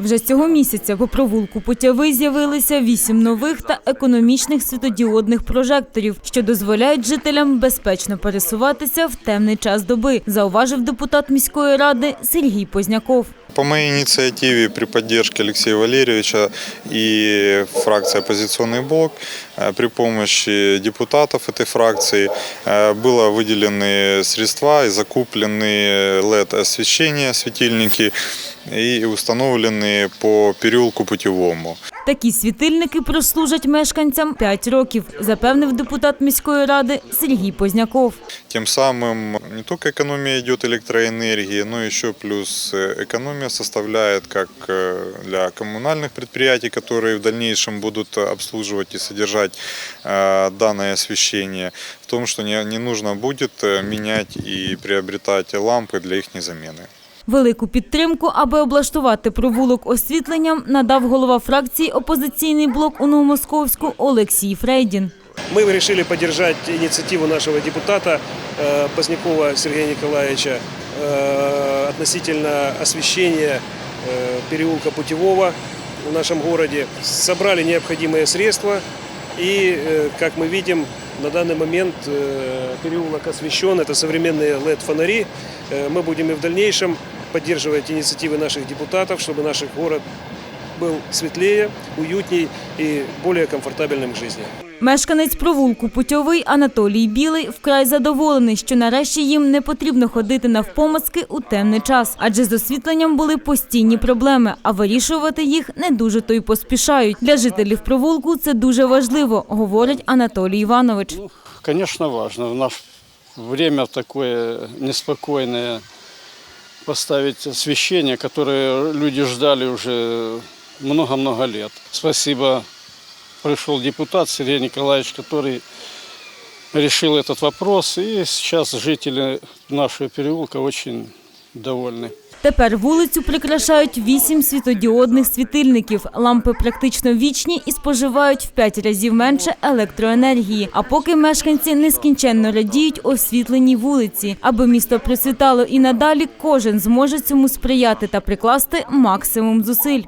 Вже цього місяця по провулку Путявий з'явилися вісім нових та економічних світодіодних прожекторів, що дозволяють жителям безпечно пересуватися в темний час доби, зауважив депутат міської ради Сергій Позняков. По моей инициативе при поддержке Алексея Валерьевича и фракции «Оппозиционный блок» э, при помощи депутатов этой фракции э, было выделены средства и закуплены LED-освещения, светильники и установлены по переулку Путевому. Такі світильники прослужать мешканцям 5 років, запевнив депутат міської ради Сергій Позняков. Тем самым не только экономия идет электроэнергии, но еще плюс э, экономия составляет как э, для коммунальных предприятий, которые в дальнейшем будут обслуживать и содержать э, данное освещение, в том, что не, не нужно будет э, менять и приобретать лампы для их замены. Велику підтримку, аби облаштувати провулок освітленням, надав голова фракції «Опозиційний блок» у Новомосковську Олексій Фрейдін. Мы решили поддержать инициативу нашего депутата э, Позднякова Сергея Николаевича э, относительно освещения э, переулка Путевого в нашем городе. Собрали необходимые средства и, э, как мы видим, на данный момент э, переулок освещен. Это современные LED-фонари. Э, Мы будем и в дальнейшем поддерживать инициативы наших депутатов, чтобы наш город был светлее, уютней и более комфортабельным к жизни. Мешканець провулку Путьовий Анатолій Білий вкрай задоволений, що нарешті їм не потрібно ходити навпомацки у темний час, адже з освітленням були постійні проблеми, а вирішувати їх не дуже то й поспішають. Для жителів провулку це дуже важливо, говорить Анатолій Іванович. Ну, конечно, важно. В наше время такое неспокойное поставить освещение, которое люди ждали уже много-много лет. Спасибо, пришел депутат Сергей Николаевич, который решил этот вопрос, и сейчас жители нашего переулка очень довольны. Тепер вулицю прикрашають вісім світодіодних світильників. Лампи практично вічні і споживають в п'ять разів менше електроенергії. А поки мешканці нескінченно радіють освітленій вулиці, аби місто процвітало і надалі, кожен зможе цьому сприяти та прикласти максимум зусиль.